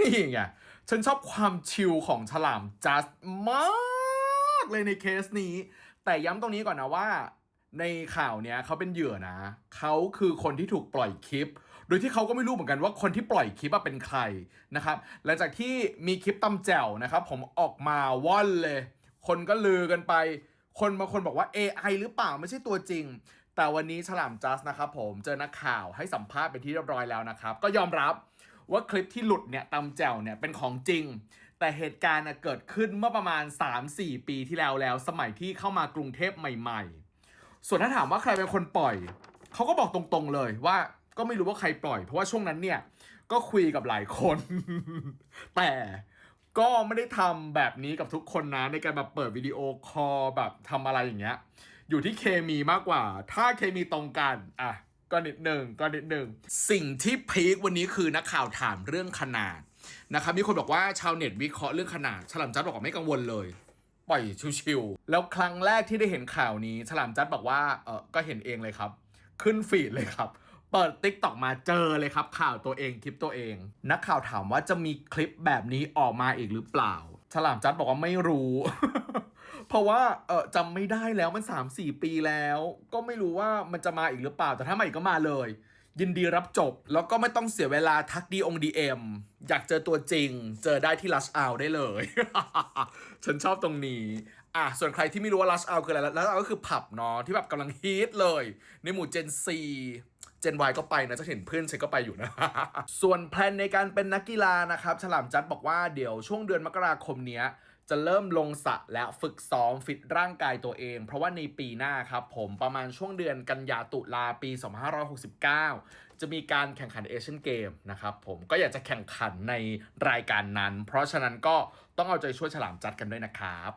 นี่ไง ฉันชอบความชิลของฉลามจัสมากเลยในเคสนี้ แต่ย้ำตรงนี้ก่อนนะว่า ในข่าวเนี้ยเขาเป็นเหยื่อนะ เขาคือคนที่ถูกปล่อยคลิป โดยที่เขาก็ไม่รู้เหมือนกันว่าคนที่ปล่อยคลิปเป็นใครนะครับ หลังจากที่มีคลิปตำแจ่วนะครับ ผมออกมาว่อนเลย คนก็ลือกันไป คนบางคนบอกว่า AI หรือเปล่าไม่ใช่ตัวจริงแต่วันนี้ฉลามจัสนะครับผมเจอนักข่าวให้สัมภาษณ์ไปนที่เรียบร้อยแล้วนะครับ ก็ยอมรับ ว่าคลิปที่หลุดเนี่ยตำแจ่วเนี่ยเป็นของจริง แต่เหตุการณ์เกิดขึ้นเมื่อประมาณ 3-4 ปีที่แล้วแล้ว สมัยที่เข้ามากรุงเทพใหม่ ๆ ส่วนถ้าถามว่าใครเป็นคนปล่อยเขาก็บอกตรงๆเลยว่าก็ไม่รู้ว่าใครปล่อย เพราะว่าช่วงนั้นเนี่ยก็คุยกับหลายคน แต่ก็ไม่ได้ทำแบบนี้กับทุกคนนะในการแบบเปิดวิดีโอคอลแบบทำอะไรอย่างเงี้ย อยู่ที่เคมีมากกว่า ถ้าเคมีตรงกันอะ ก็นิดหนึ่งก็นิดหนึ่งสิ่งที่พีควันนี้คือนักข่าวถามเรื่องขนาดนะครับมีคนบอกว่าชาวเน็ตวิเคราะห์เรื่องขนาด ฉลามจัดบอกว่าไม่กังวลเลย ปล่อยชิวๆแล้วครั้งแรกที่ได้เห็นข่าวนี้ ฉลามจัดบอกว่าเออก็เห็นเองเลยครับ ขึ้นฟีดเลยครับ เปิดติ๊กตอกมาเจอเลยครับ ข่าวตัวเองคลิปตัวเอง นักข่าวถามว่าจะมีคลิปแบบนี้ออกมาอีกหรือเปล่า ฉลามจัดบอกว่าไม่รู้ เพราะว่าเออจำไม่ได้แล้วมัน 3-4 ปีแล้ว ก็ไม่รู้ว่ามันจะมาอีกหรือเปล่า แต่ถ้ามาอีกก็มาเลย ยินดีรับจบ แล้วก็ไม่ต้องเสียเวลาทักดีองดีเอ็มอยากเจอตัวจริง เจอได้ที่ลัชอ u ได้เลย ฉันชอบตรงนี้ อะ ส่วนใครที่ไม่รู้ว่าลัชอ u คืออะไรลัชอ u ก็คือผับเนาะที่แบบกำลังฮิตเลย ในหมู่เจนซีเจน Y ก็ไปนะจะเห็นเพื่อนฉันก็ไปอยู่นะ ส่วนแพลนในการเป็นนักกีฬานะครับ ฉลามจัดบอกว่าเดี๋ยวช่วงเดือนมกราคมเนี้ย จะเริ่มลงสระและฝึกซ้อมฟิตร่างกายตัวเอง เพราะว่าในปีหน้าครับผมประมาณช่วงเดือนกันยาตุลาปี 2569 จะมีการแข่งขันเอเชียนเกมนะครับผมก็อยากจะแข่งขันในรายการนั้น เพราะฉะนั้นก็ต้องเอาใจช่วยฉลามจัดกันด้วยนะครับ